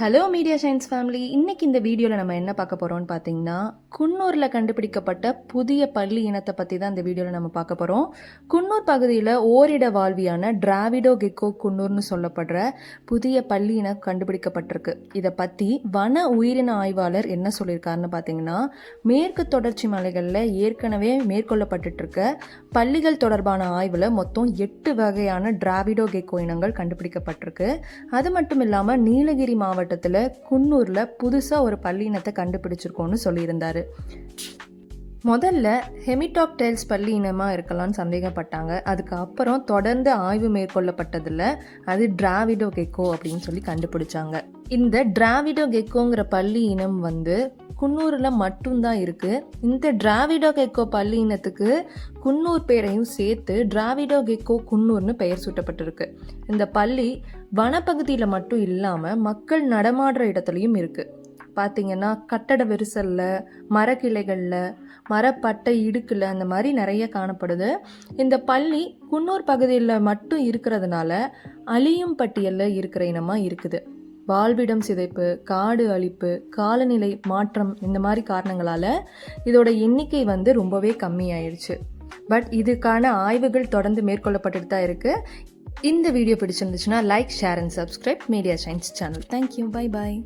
Hello media science family இன்னைக்கு இந்த வீடியோவில் நம்ம என்ன பார்க்க போகிறோம்னு பார்த்தீங்கன்னா குன்னூரில் கண்டுபிடிக்கப்பட்ட புதிய பள்ளி இனத்தை பற்றி தான் இந்த வீடியோவில் நம்ம பார்க்க போகிறோம் குன்னூர் பகுதியில் ஓரிட வாழ்வியான டிராவிடோ கெக்கோ குன்னூர்னு சொல்லப்படுற புதிய பள்ளி இனம் கண்டுபிடிக்கப்பட்டிருக்கு. இதை பற்றி வன உயிரின ஆய்வாளர் என்ன சொல்லியிருக்காருன்னு பார்த்தீங்கன்னா மேற்கு தொடர்ச்சி மலைகளில் ஏற்கனவே மேற்கொள்ளப்பட்டுருக்க பள்ளிகள் தொடர்பான ஆய்வில் மொத்தம் எட்டு வகையான டிராவிடோ கெக்கோ இனங்கள் கண்டுபிடிக்கப்பட்டிருக்கு. அது மட்டும் இல்லாமல் நீலகிரி மாவட்டம் மாவட்டத்தில் குன்னூரில் புதுசாக ஒரு பள்ளி இனத்தை கண்டுபிடிச்சிருக்கோன்னு சொல்லியிருந்தார். முதல்ல ஹெமிடாப்டெல்ஸ் பள்ளி இனமாக இருக்கலாம்னு சந்தேகப்பட்டாங்க. அதுக்கு அப்புறம் தொடர்ந்து ஆய்வு மேற்கொள்ளப்பட்டதில் அது டிராவிடோ கெக்கோ அப்படின்னு சொல்லி கண்டுபிடிச்சாங்க. இந்த டிராவிடோ கெக்கோங்கிற பள்ளி இனம் வந்து குன்னூரில் மட்டும்தான் இருக்குது இந்த டிராவிடோ கெக்கோ பள்ளி இனத்துக்கு குன்னூர் பேரையும் சேர்த்து டிராவிடோ கெக்கோ குன்னூர்னு பெயர் சூட்டப்பட்டிருக்கு. இந்த பள்ளி வனப்பகுதியில் மட்டும் இல்லாமல் மக்கள் நடமாடுற இடத்துலையும் இருக்குது பார்த்தீங்கன்னா கட்டட விரிசலில் மரக்கிளைகளில் மரப்பட்டை இடுக்கில் அந்த மாதிரி நிறைய காணப்படுது. இந்த பள்ளி குன்னூர் பகுதியில் மட்டும் இருக்கிறதுனால அழியும் பட்டியலில் இருக்கிற இனமாக இருக்குது. வாழ்விடம் சிதைப்பு காடு அழிப்பு காலநிலை மாற்றம் இந்த மாதிரி காரணங்களால் இதோட எண்ணிக்கை வந்து ரொம்பவே கம்மியாயிருச்சு. பட் இதுக்கான ஆய்வுகள் தொடர்ந்து மேற்கொள்ளப்பட்டுட்டு தான் இருக்குது இந்த வீடியோ பிடிச்சிருந்துச்சுன்னா like share and subscribe media science channel. Thank you bye bye